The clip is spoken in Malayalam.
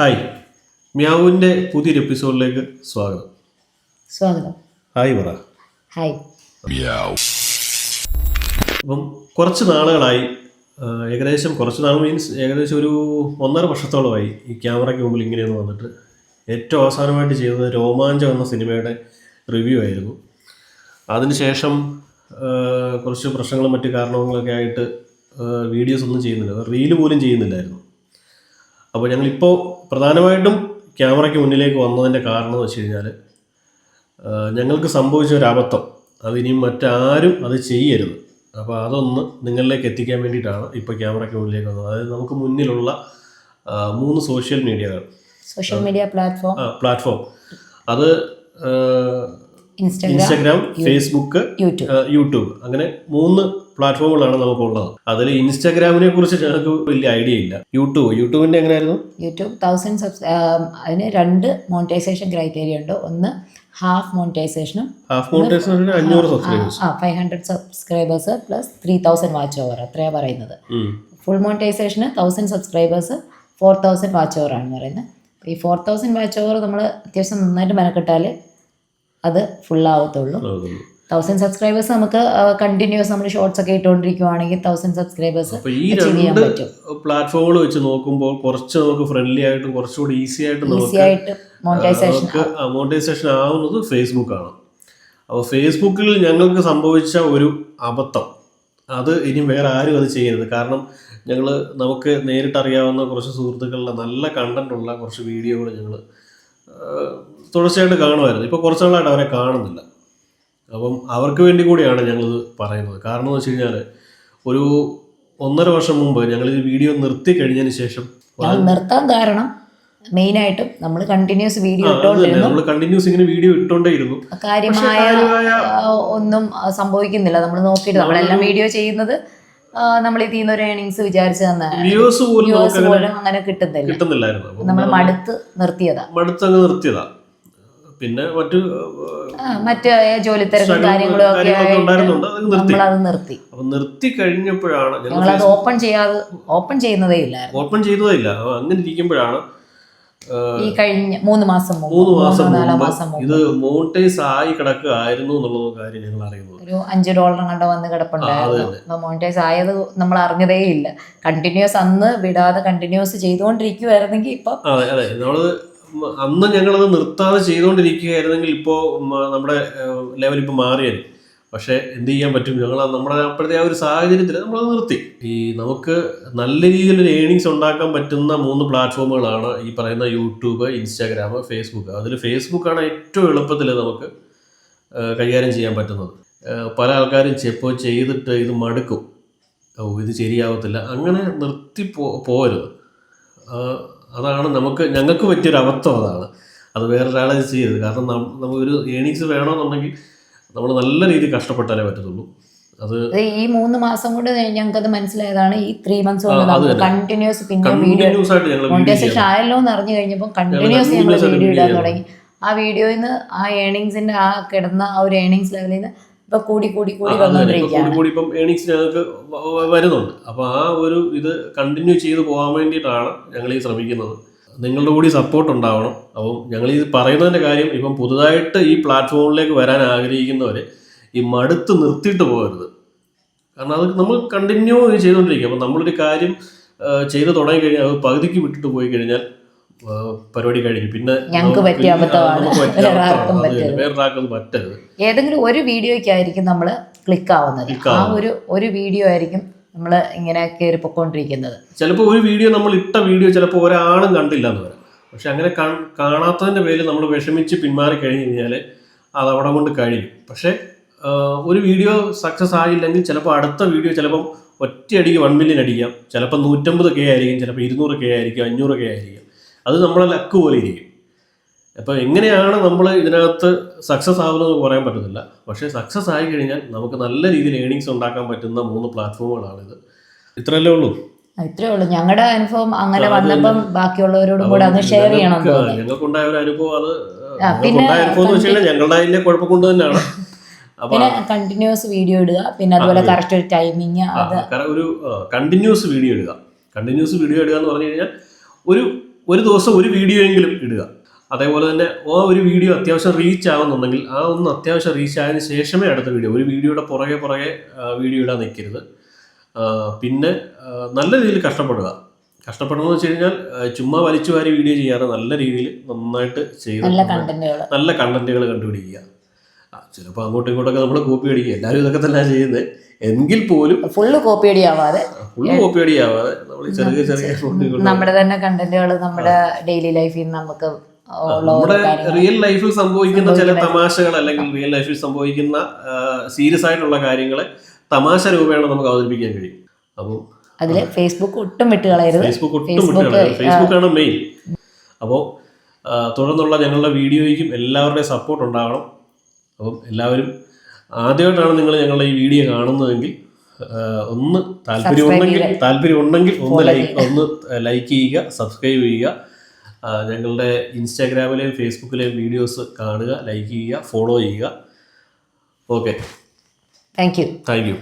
ഹായ്. മ്യാവുവിന്റെ പുതിയൊരു എപ്പിസോഡിലേക്ക് സ്വാഗതം. സ്വാഗതം. ഹായ് പറ. ഹായ്. അപ്പം കുറച്ച് നാളുകളായി ഏകദേശം കുറച്ച് നാൾ മീൻസ് ഏകദേശം ഒരു ഒന്നര വർഷത്തോളമായി ഈ ക്യാമറയ്ക്ക് മുമ്പിൽ ഇങ്ങനെയൊന്ന് വന്നിട്ട് ഏറ്റവും അവസാനമായിട്ട് ചെയ്തത് രോമാഞ്ചം എന്ന സിനിമയുടെ റിവ്യൂ ആയിരുന്നു. അതിനുശേഷം കുറച്ച് പ്രശ്നങ്ങളും മറ്റു കാരണങ്ങളൊക്കെ ആയിട്ട് വീഡിയോസ് ഒന്നും ചെയ്യുന്നില്ല. റീൽ പോലും ചെയ്യുന്നില്ലായിരുന്നു. അപ്പോൾ ഞങ്ങളിപ്പോൾ പ്രധാനമായിട്ടും ക്യാമറയ്ക്ക് മുന്നിലേക്ക് വന്നതിന്റെ കാരണം എന്ന് വെച്ച് കഴിഞ്ഞാൽ ഞങ്ങൾക്ക് സംഭവിച്ച ഒരു അബദ്ധം. അതിനി മറ്റാരും അത് ചെയ്യരുത്. അപ്പോൾ അതൊന്ന് നിങ്ങളിലേക്ക് എത്തിക്കാൻ വേണ്ടിയിട്ടാണ് ഇപ്പോൾ ക്യാമറയ്ക്ക് മുന്നിലേക്ക് വന്നത്. അതായത് നമുക്ക് മുന്നിലുള്ള മൂന്ന് സോഷ്യൽ മീഡിയകൾ. Social media platform. പ്ലാറ്റ്ഫോം. അത് ഇൻസ്റ്റാഗ്രാം ഇൻസ്റ്റഗ്രാം ഫേസ്ബുക്ക് യൂട്യൂബ്. അങ്ങനെ മൂന്ന് പ്ലാറ്റ്ഫോമുകളാണ് നമുക്കുള്ളത്. അതിൽ ഇൻസ്റ്റാഗ്രാമിനെ കുറിച്ച് ഞങ്ങൾക്ക് വലിയ ഐഡിയ ഇല്ല. യൂട്യൂബ് യൂട്യൂബിന്റെ എങ്ങനെയായിരുന്നു? യൂട്യൂബ് തൗസൻഡ് സബ്സ് അതിന് രണ്ട് മോണിറ്റൈസേഷൻ ക്രൈറ്റീരിയ ഉണ്ട്. ഒന്ന് ഹാഫ് മോണിറ്റൈസേഷനും ഹാഫ് മോണിറ്റൈസേഷൻ അഞ്ഞൂറ് സബ്സ്ക്രൈബേഴ്സ് ആ five hundred subscribers plus three thousand watch hour അത്രയാണ് പറയുന്നത്. Full മോണിറ്റൈസേഷന് thousand subscribers four thousand watch hour ആണെന്ന് പറയുന്നത്. ഈ ഫോർ തൗസൻഡ് വാച്ച് ഓവർ നമ്മൾ അത്യാവശ്യം നന്നായിട്ട് മെനക്കെട്ടാൽ അത് ഫുൾ ആവത്തുള്ളൂ. തൗസൻഡ് സബ്സ്ക്രൈബേഴ്സ് നമുക്ക് കണ്ടിന്യൂസ് നമ്മൾ ഷോർട്സ് ഒക്കെ ഇട്ടുകൊണ്ടിരിക്കുകയാണെങ്കിൽ തൗസൻഡ് സബ്സ്ക്രൈബേഴ്സ് ഈ രണ്ട് പ്ലാറ്റ്ഫോമുകൾ വെച്ച് നോക്കുമ്പോൾ കുറച്ച് നമുക്ക് ഫ്രണ്ട്ലി ആയിട്ട് കുറച്ചുകൂടി ഈസി ആയിട്ട് ഈസി ആയിട്ട് മോണിറ്റൈസേഷൻ മോണിറ്റൈസേഷൻ ആവുന്നത് ഫേസ്ബുക്കാണ് അപ്പോൾ ഫേസ്ബുക്കിൽ ഞങ്ങൾക്ക് സംഭവിച്ച ഒരു അബദ്ധം. അത് ഇനി വേറെ ആരും അത് ചെയ്യരുത്. കാരണം ഞങ്ങൾ നമുക്ക് നേരിട്ട് അറിയാവുന്ന കുറച്ച് സുഹൃത്തുക്കളുടെ നല്ല കണ്ടന്റ് ഉള്ള കുറച്ച് വീഡിയോകൾ ഞങ്ങൾ തുടർച്ചയായിട്ട് കാണുമായിരുന്നു. ഇപ്പോൾ കുറച്ച് നാളായിട്ട് അവരെ കാണുന്നില്ല. അപ്പം അവർക്ക് വേണ്ടി കൂടിയാണ് ഞങ്ങളിത് പറയുന്നത്. കാരണം എന്ന് വെച്ച് കഴിഞ്ഞാൽ ഒരു ഒന്നര വർഷം മുമ്പ് ഞങ്ങൾ ഈ വീഡിയോ നിർത്തി കഴിഞ്ഞതിന് ശേഷം ഞങ്ങൾ നിർത്താൻ കാരണം മെയിനായിട്ടും നമ്മൾ കണ്ടിന്യൂസ് വീഡിയോ ഇട്ടുകൊണ്ടിരുന്നു നമ്മൾ കണ്ടിന്യൂസ് ഇങ്ങനെ വീഡിയോ ഇട്ടുകൊണ്ടേയിരുന്നു കാര്യമായ ഒന്നും സംഭവിക്കുന്നില്ല. നമ്മൾ നോക്കിയിട്ട് നമ്മളെല്ലാം വീഡിയോ ചെയ്യുന്നത് നമ്മൾ ഇതിൽ നിന്ന് ഒരു ഏണിങ്സ് വിചാരിച്ചു തന്നെ വ്യൂസ് പോലും അങ്ങനെ കിട്ടുന്നില്ല. കിട്ടുന്നില്ലായിരുന്നു. നമ്മൾ മടുത്ത് നിർത്തിയതാ. മടുത്തങ്ങ് നിർത്തിയതാ. പിന്നെ മറ്റു മറ്റ് ജോലി തിരക്കും കാര്യങ്ങളും ഒക്കെ നിർത്തി. നമ്മളത് നിർത്തി. അപ്പൊ നിർത്തി കഴിഞ്ഞപ്പോഴാണ് ഞങ്ങൾ അത് ഓപ്പൺ ചെയ്യാതെ ഓപ്പൺ ചെയ്യുന്നതേ ഇല്ലായിരുന്നു. ഓപ്പൺ ചെയ്തതേ ഇല്ല അങ്ങനെ ഇരിക്കുമ്പോഴാണ് ഈ കഴിഞ്ഞ മൂന്ന് മാസം മൂന്ന് മാസം ഇത് മോണിറ്റൈസ് ആയി കിടക്കുകയായിരുന്നു എന്നുള്ള കാര്യം ഞങ്ങൾ അറിയുന്നത് ഒരു അഞ്ച് ഡോളർ കണ്ട വന്ന് കിടപ്പുണ്ടായിരുന്നു. മോണിറ്റൈസ് ആയത് നമ്മൾ അറിഞ്ഞതേ ഇല്ല കണ്ടിന്യൂസ് അന്ന് വിടാതെ കണ്ടിന്യൂസ് ചെയ്തുകൊണ്ടിരിക്കുവായിരുന്നെങ്കിൽ ഇപ്പൊ അതെ അതെ. നമ്മളത് മ- അന്ന് ഞങ്ങളത് നിർത്താതെ ചെയ്തുകൊണ്ടിരിക്കുകയായിരുന്നെങ്കിൽ ഇപ്പോൾ നമ്മുടെ ലെവൽ ഇപ്പോൾ മാറിയത് പക്ഷേ എന്ത് ചെയ്യാൻ പറ്റും? ഞങ്ങൾ നമ്മുടെ അപ്പോഴത്തെ ആ ഒരു സാഹചര്യത്തിൽ നമ്മളത് നിർത്തി. ഈ നമുക്ക് നല്ല രീതിയിലൊരു ഏണിങ്സ് ഉണ്ടാക്കാൻ പറ്റുന്ന മൂന്ന് പ്ലാറ്റ്ഫോമുകളാണ് ഈ പറയുന്ന യൂട്യൂബ് ഇൻസ്റ്റാഗ്രാം ഫേസ്ബുക്ക് അതിൽ ഫേസ്ബുക്കാണ് ഏറ്റവും എളുപ്പത്തിൽ നമുക്ക് കൈകാര്യം ചെയ്യാൻ പറ്റുന്നത്. പല ആൾക്കാരും ചിലപ്പോൾ ചെയ്തിട്ട് ഇത് മടുക്കും. ഇത് ശരിയാവത്തില്ല. അങ്ങനെ നിർത്തി പോ പോരുത് അതാണ് നമുക്ക് ഞങ്ങൾക്ക് പറ്റിയൊരു അബദ്ധം അതാണ്. അത് വേറൊരാളെ ചെയ്യരുത്. കാരണം നമുക്കൊരു ഏണിങ്സ് വേണമെന്നുണ്ടെങ്കിൽ നമ്മൾ നല്ല രീതിയിൽ കഷ്ടപ്പെട്ടാലേ പറ്റത്തുള്ളൂ. അത് ഈ മൂന്ന് മാസം കൊണ്ട് ഞങ്ങൾക്കത് മനസ്സിലായതാണ്. ഈ ത്രീ മന്ത്സ് കൊണ്ട് അത്. കണ്ടിന്യൂസ് പിന്നെ വീഡിയോ ആയല്ലോ എന്ന് അറിഞ്ഞു കഴിഞ്ഞപ്പോൾ കണ്ടിന്യൂസ് ഞങ്ങൾ വീഡിയോ ഇടാൻ തുടങ്ങി. ആ വീഡിയോയിൽ നിന്ന് ആ ഏണിങ്സിന്റെ ആ കിടന്ന ആ ഒരു ഏണിങ്സ് ലെവലിൽ നിന്ന് ഇപ്പൊ കൂടി കൂടി കൂടി കൂടി ഇപ്പം ഏണിങ്സ് ഞങ്ങൾക്ക് വരുന്നുണ്ട്. അപ്പൊ ആ ഒരു ഇത് കണ്ടിന്യൂ ചെയ്തു പോകാൻ വേണ്ടിയിട്ടാണ് ഞങ്ങൾ ഈ ശ്രമിക്കുന്നത്. നിങ്ങളുടെ കൂടി സപ്പോർട്ട് ഉണ്ടാവണം. അപ്പം ഞങ്ങൾ ഈ പറയുന്നതിന്റെ കാര്യം ഇപ്പം പുതുതായിട്ട് ഈ പ്ലാറ്റ്ഫോമിലേക്ക് വരാൻ ആഗ്രഹിക്കുന്നവരെ ഈ മടുത്ത് നിർത്തിയിട്ട് പോകരുത്. കാരണം അത് നമ്മൾ കണ്ടിന്യൂ ചെയ്തുകൊണ്ടിരിക്കും അപ്പം നമ്മളൊരു കാര്യം ചെയ്ത് തുടങ്ങി കഴിഞ്ഞാൽ അത് പകുതിക്ക് വിട്ടിട്ട് പോയി കഴിഞ്ഞാൽ പരിപാടി കഴിഞ്ഞു. പിന്നെ ഞങ്ങൾക്ക് പറ്റിയ അബദ്ധമാണ്. വേറൊരാൾക്കും പറ്റരുത്. ഏതെങ്കിലും ഒരു വീഡിയോയ്ക്കായിരിക്കും നമ്മൾ ക്ലിക്ക് ആവുന്നത്. ആ ഒരു ഒരു വീഡിയോ ആയിരിക്കും നമ്മൾ ഇങ്ങനെ കയറി പൊക്കോണ്ടിരിക്കുന്നത്. ചിലപ്പോൾ ഒരു വീഡിയോ നമ്മൾ ഇട്ട വീഡിയോ ചിലപ്പോൾ ഒരാളും കണ്ടില്ല എന്ന് പറയാം പക്ഷെ അങ്ങനെ കാണാത്തതിന്റെ കാണാത്തതിന്റെ പേരിൽ നമ്മൾ വിഷമിച്ച് പിന്മാറി കഴിഞ്ഞ് കഴിഞ്ഞാൽ അത് അവിടെ കൊണ്ട് കഴിയും. പക്ഷേ ഒരു വീഡിയോ സക്സസ് ആയില്ലെങ്കിൽ ചിലപ്പോൾ അടുത്ത വീഡിയോ ചിലപ്പം ഒറ്റയടിക്ക് വൺ മില്യൺ അടിക്കാം. ചിലപ്പോൾ നൂറ്റമ്പത് കെ ആയിരിക്കും ചിലപ്പോൾ ഇരുന്നൂറ് കെ ആയിരിക്കും അഞ്ഞൂറ് കെ ആയിരിക്കും. അത് നമ്മളെ ലക്ക് പോലെ ഇരിക്കും. അപ്പോൾ എങ്ങനെയാണ് നമ്മൾ ഇതിനകത്ത് സക്സസ് ആവുന്നത് പറയാൻ പറ്റത്തില്ല. പക്ഷേ സക്സസ് ആയി കഴിഞ്ഞാൽ നമുക്ക് നല്ല രീതിയിൽ ഏണിങ്സ് ഉണ്ടാക്കാൻ പറ്റുന്ന മൂന്ന് പ്ലാറ്റ്ഫോമുകളാണിത് ഇത്രയല്ലേ ഉള്ളൂ? ഇത്രേ ഉള്ളൂ. ഞങ്ങളുടെ അനുഭവം അങ്ങനെ വന്നപ്പം ബാക്കിയുള്ളവരോടും കൂടെ അത് ഷെയർ ചെയ്യണം ഞങ്ങൾക്കുണ്ടായ ഒരു അനുഭവം അത് പിന്നെ ഞങ്ങളുടെ അതിന്റെ കുഴപ്പം കൊണ്ട് തന്നെയാണ് പിന്നെ കണ്ടിന്യൂസ് വീഡിയോ ഇടുക പിന്നെ അതുപോലെ കറക്റ്റ് ഒരു ടൈമിങ് ഒരു കണ്ടിന്യൂസ് വീഡിയോ ഇടുക. കണ്ടിന്യൂസ് വീഡിയോ ഇടുക എന്ന് പറഞ്ഞു കഴിഞ്ഞാൽ ഒരു ഒരു ദിവസം ഒരു വീഡിയോ എങ്കിലും ഇടുക. അതേപോലെ തന്നെ ആ ഒരു വീഡിയോ അത്യാവശ്യം റീച്ച് ആവുന്നുണ്ടെങ്കിൽ ആ ഒന്ന് അത്യാവശ്യം റീച്ച് ആയതിനു ശേഷമേ അടുത്ത വീഡിയോ ഒരു വീഡിയോയുടെ പുറകെ പുറകെ വീഡിയോ ഇടാൻ നിൽക്കരുത്. പിന്നെ നല്ല രീതിയിൽ കഷ്ടപ്പെടുക. കഷ്ടപ്പെടണമെന്ന് വെച്ച് കഴിഞ്ഞാൽ ചുമ്മാ വലിച്ചു വാരി വീഡിയോ ചെയ്യാതെ നല്ല രീതിയിൽ നന്നായിട്ട് ചെയ്ത് നല്ല കണ്ടന്റുകൾ നല്ല കണ്ടന്റുകൾ കണ്ടുപിടിക്കുക. ചിലപ്പോൾ അങ്ങോട്ടും ഇങ്ങോട്ടൊക്കെ നമ്മൾ കോപ്പി അടിക്കുക. എല്ലാവരും ഇതൊക്കെ തന്നെ ചെയ്യുന്നത്. എങ്കിൽ പോലും ഫുള്ള് കോപ്പി ആവാതെ. ഫുള്ള് കോപ്പി അടി ആവാതെ ചെറിയ ചെറിയ നമ്മുടെ തന്നെ കണ്ടന്റുകൾ നമ്മുടെ ഡെയിലി ലൈഫിൽ നമുക്ക് നമ്മുടെ റിയൽ ലൈഫിൽ സംഭവിക്കുന്ന ചില തമാശകൾ അല്ലെങ്കിൽ റിയൽ ലൈഫിൽ സംഭവിക്കുന്ന സീരിയസ് ആയിട്ടുള്ള കാര്യങ്ങളെ തമാശ രൂപേണ നമുക്ക് അവതരിപ്പിക്കാൻ കഴിയും. അപ്പോൾ അതിൽ ഫേസ്ബുക്ക് ഒട്ടും വിട്ട് കളയരുത്. ഫേസ്ബുക്ക് ഒട്ടും വിട്ടുകളയരുത് ഫേസ്ബുക്കാണ് മെയിൻ അപ്പോൾ തുടർന്നുള്ള ഞങ്ങളുടെ വീഡിയോയ്ക്കും എല്ലാവരുടെയും സപ്പോർട്ട് ഉണ്ടാവണം. അപ്പം എല്ലാവരും ആദ്യമായിട്ടാണ് നിങ്ങൾ ഞങ്ങളുടെ ഈ വീഡിയോ കാണുന്നതെങ്കിൽ ഒന്ന് താല്പര്യമുണ്ടെങ്കിൽ താല്പര്യമുണ്ടെങ്കിൽ ഒന്ന് ലൈക്ക് ഒന്ന് ലൈക്ക് ചെയ്യുക സബ്സ്ക്രൈബ് ചെയ്യുക. ഞങ്ങളുടെ ഇൻസ്റ്റാഗ്രാമിലെയും ഫേസ്ബുക്കിലെയും വീഡിയോസ് കാണുക ലൈക്ക് ചെയ്യുക ഫോളോ ചെയ്യുക. Okay thank you thank you